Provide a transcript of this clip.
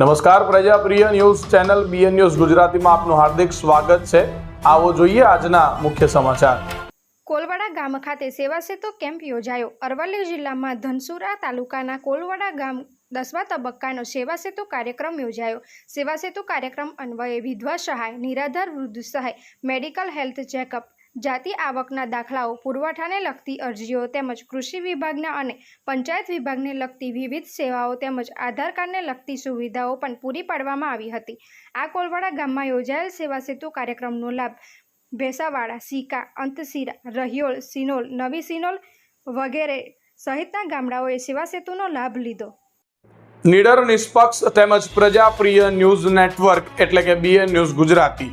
નમસ્કાર પ્રજાપ્રિય news channel BN news ગુજરાતીમાં આપનું હાર્દિક સ્વાગત છે. આવો જોઈએ આજના મુખ્ય સમાચાર. કોલવાડા ગામ ખાતે સેવા સેતુ કેમ્પ યોજાયો. અરવલ્લી જિલ્લામાં ધનસુરા તાલુકાના કોલવાડા ગામ દસમા તબક્કાનો સેવા સેતુ કાર્યક્રમ યોજાયો. સેવા સેતુ કાર્યક્રમ અન્વયે વિધવા સહાય, નિરાધાર વૃદ્ધ સહાય, મેડિકલ હેલ્થ ચેકઅપ જાતિ આવકના દાખલાઓ પુરવઠાને લગતી અરજીઓ તેમજ કૃષિ વિભાગના અને પંચાયત વિભાગને લગતી વિવિધ સેવાઓ તેમજ આધાર કાર્ડને લગતી સુવિધાઓ પણ પૂરી પાડવામાં આવી હતી. આ કોલવાડા ગામમાં યોજાયેલ સેવા સેતુ કાર્યક્રમનો લાભ ભેસાવાડા સિકા અંતસિરા, રહ્યોલ, સિનોલ, નવી સિનોલ વગેરે સહિતના ગામડાઓએ સેવા સેતુનો લાભ લીધો. નિડર નિષ્પક્ષ તેમજ પ્રજાપ્રિય ન્યૂઝ નેટવર્ક એટલે કે BN news Gujarati.